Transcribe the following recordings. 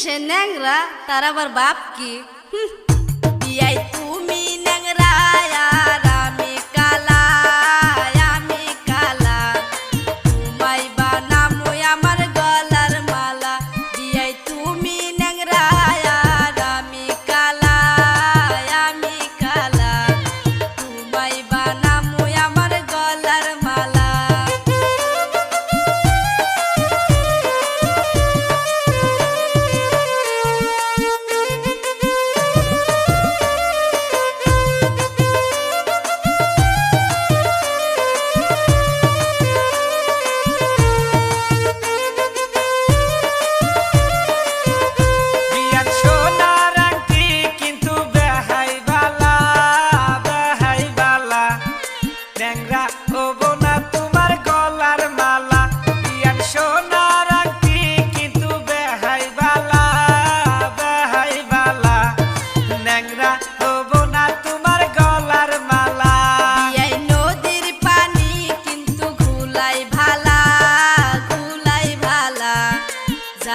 सेनेंगरा तारा बाप की आई तू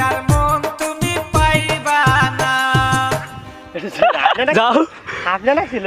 যার মন তুমি পাইবা না। যাও। আপনারা ছিল?